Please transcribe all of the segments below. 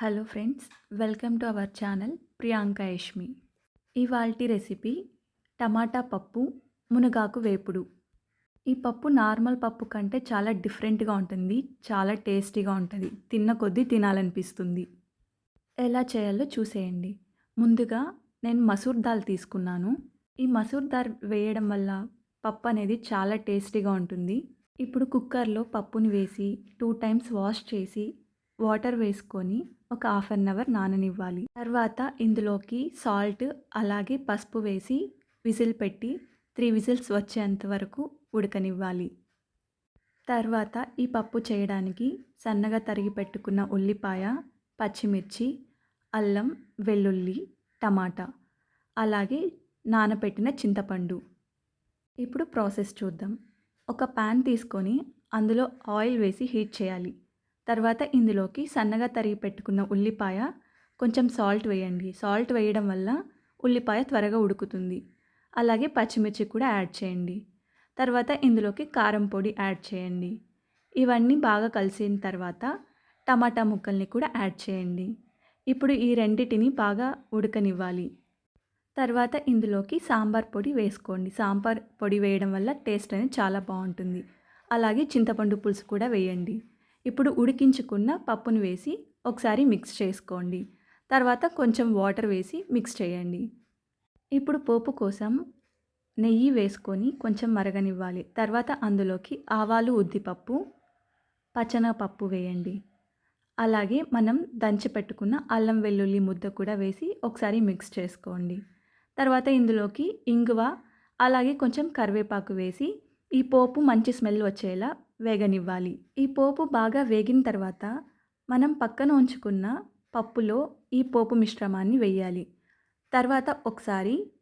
Hello friends welcome to our channel Priyanka Yashmi ఇవాల్టి recipe టమాటా పప్పు మునగాకు వేపుడు. ఈ పప్పు నార్మల్ పప్పు కంటే చాలా డిఫరెంట్గా ఉంటుంది చాలా టేస్టీగా ఉంటుంది తిన్న కొద్దీ తినాలనిపిస్తుంది. ఎలా చేయాలో చూసేయండి. ముందుగా నేను మసూర్ దాల్ తీసుకున్నాను. ఈ మసూర్ దాల్ వేయడం వల్ల పప్పు అనేది చాలా టేస్టీగా ఉంటుంది. ఇప్పుడు కుక్కర్లో పప్పుని వేసి టూ టైమ్స్ వాష్ చేసి వాటర్ వేసుకొని ఒక హాఫ్ అన్ అవర్ నాననివ్వాలి. తర్వాత ఇందులోకి సాల్ట్ అలాగే పసుపు వేసి విజిల్ పెట్టి త్రీ విజిల్స్ వచ్చేంత వరకు ఉడకనివ్వాలి. తర్వాత ఈ పప్పు చేయడానికి సన్నగా తరిగి పెట్టుకున్న ఉల్లిపాయ పచ్చిమిర్చి అల్లం వెల్లుల్లి టమాటా అలాగే నానబెట్టిన చింతపండు. ఇప్పుడు ప్రాసెస్ చూద్దాం. ఒక ప్యాన్ తీసుకొని అందులో ఆయిల్ వేసి హీట్ చేయాలి. తర్వాత ఇందులోకి సన్నగా తరిగి పెట్టుకున్న ఉల్లిపాయ కొంచెం సాల్ట్ వేయండి. సాల్ట్ వేయడం వల్ల ఉల్లిపాయ త్వరగా ఉడుకుతుంది. అలాగే పచ్చిమిర్చి కూడా యాడ్ చేయండి. తర్వాత ఇందులోకి కారం పొడి యాడ్ చేయండి. ఇవన్నీ బాగా కలిసిన తర్వాత టమాటా ముక్కల్ని కూడా యాడ్ చేయండి. ఇప్పుడు ఈ రెండిటిని బాగా ఉడకనివ్వాలి. తర్వాత ఇందులోకి సాంబార్ పొడి వేసుకోండి. సాంబార్ పొడి వేయడం వల్ల టేస్ట్ అనేది చాలా బాగుంటుంది. అలాగే చింతపండు పులుసు కూడా వేయండి. ఇప్పుడు ఉడికించుకున్న పప్పును వేసి ఒకసారి మిక్స్ చేసుకోండి. తర్వాత కొంచెం వాటర్ వేసి మిక్స్ చేయండి. ఇప్పుడు పోపు కోసం నెయ్యి వేసుకొని కొంచెం మరగనివ్వాలి. తర్వాత అందులోకి ఆవాలు ఉద్దిపప్పు పచ్చనపప్పు వేయండి. అలాగే మనం దంచి పెట్టుకున్న అల్లం వెల్లుల్లి ముద్ద కూడా వేసి ఒకసారి మిక్స్ చేసుకోండి. తర్వాత ఇందులోకి ఇంగువ అలాగే కొంచెం కరివేపాకు వేసి ఈ పోపు మంచి స్మెల్ వచ్చేలా వేగనివ్వాలి. ఈ పోపు బాగా వేగిన తర్వాత మనం పక్కన ఉంచుకున్న పప్పులో ఈ పోపు మిశ్రమాన్ని వేయాలి. తర్వాత ఒకసారి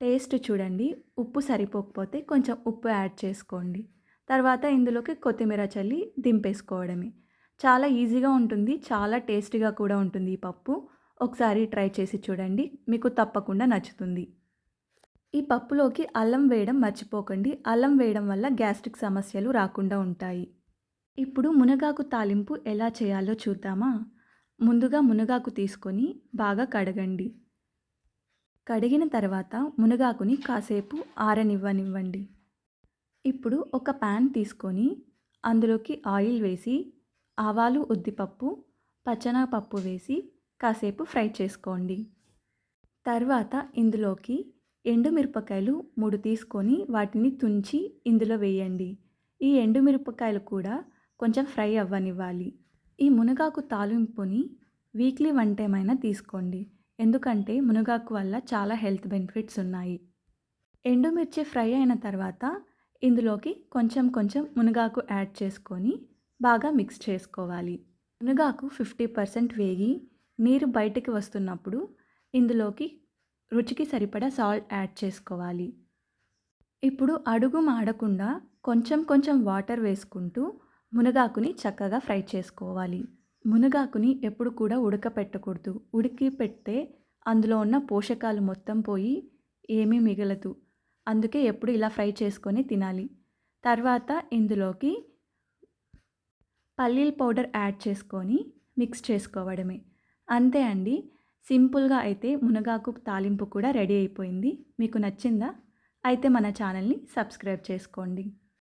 టేస్ట్ చూడండి. ఉప్పు సరిపోకపోతే కొంచెం ఉప్పు యాడ్ చేసుకోండి. తర్వాత ఇందులోకి కొత్తిమీర చల్లి దింపేసుకోవడమే. చాలా ఈజీగా ఉంటుంది. చాలా టేస్టీగా కూడా ఉంటుంది ఈ పప్పు. ఒకసారి ట్రై చేసి చూడండి. మీకు తప్పకుండా నచ్చుతుంది. ఈ పప్పులోకి అల్లం వేయడం మర్చిపోకండి. అల్లం వేయడం వల్ల గ్యాస్ట్రిక్ సమస్యలు రాకుండా ఉంటాయి. ఇప్పుడు మునగాకు తాలింపు ఎలా చేయాలో చూద్దామా? ముందుగా మునగాకు తీసుకొని బాగా కడగండి. కడిగిన తర్వాత మునగాకుని కాసేపు ఆరనివ్వనివ్వండి. ఇప్పుడు ఒక ప్యాన్ తీసుకొని అందులోకి ఆయిల్ వేసి ఆవాలు ఉద్దిపప్పు పచ్చనపప్పు వేసి కాసేపు ఫ్రై చేసుకోండి. తర్వాత ఇందులోకి ఎండుమిరపకాయలు మూడు తీసుకొని వాటిని తుంచి ఇందులో వేయండి. ఈ ఎండుమిరపకాయలు కూడా కొంచెం ఫ్రై అవ్వనివ్వాలి. ఈ మునగాకు తాలింపుని వీక్లీ వన్ టైం అయినా తీసుకోండి. ఎందుకంటే మునగాకు వల్ల చాలా హెల్త్ బెనిఫిట్స్ ఉన్నాయి. ఎండుమిర్చి ఫ్రై అయిన తర్వాత ఇందులోకి కొంచెం కొంచెం మునగాకు యాడ్ చేసుకొని బాగా మిక్స్ చేసుకోవాలి. మునగాకు ఫిఫ్టీ పర్సెంట్ వేగి నీరు బయటికి వస్తున్నప్పుడు ఇందులోకి రుచికి సరిపడా సాల్ట్ యాడ్ చేసుకోవాలి. ఇప్పుడు అడుగు మాడకుండా కొంచెం కొంచెం వాటర్ వేసుకుంటూ మునగాకుని చక్కగా ఫ్రై చేసుకోవాలి. మునగాకుని ఎప్పుడు కూడా ఉడకపెట్టకూడదు. ఉడికి పెడితే అందులో ఉన్న పోషకాలు మొత్తం పోయి ఏమీ మిగలదు. అందుకే ఎప్పుడు ఇలా ఫ్రై చేసుకొని తినాలి. తర్వాత ఇందులోకి పల్లీల పౌడర్ యాడ్ చేసుకొని మిక్స్ చేసుకోవడమే. అంతే అండి. సింపుల్గా అయితే మునగాకు తాలింపు కూడా రెడీ అయిపోయింది. మీకు నచ్చిందా? అయితే మన ఛానల్ని సబ్స్క్రైబ్ చేసుకోండి.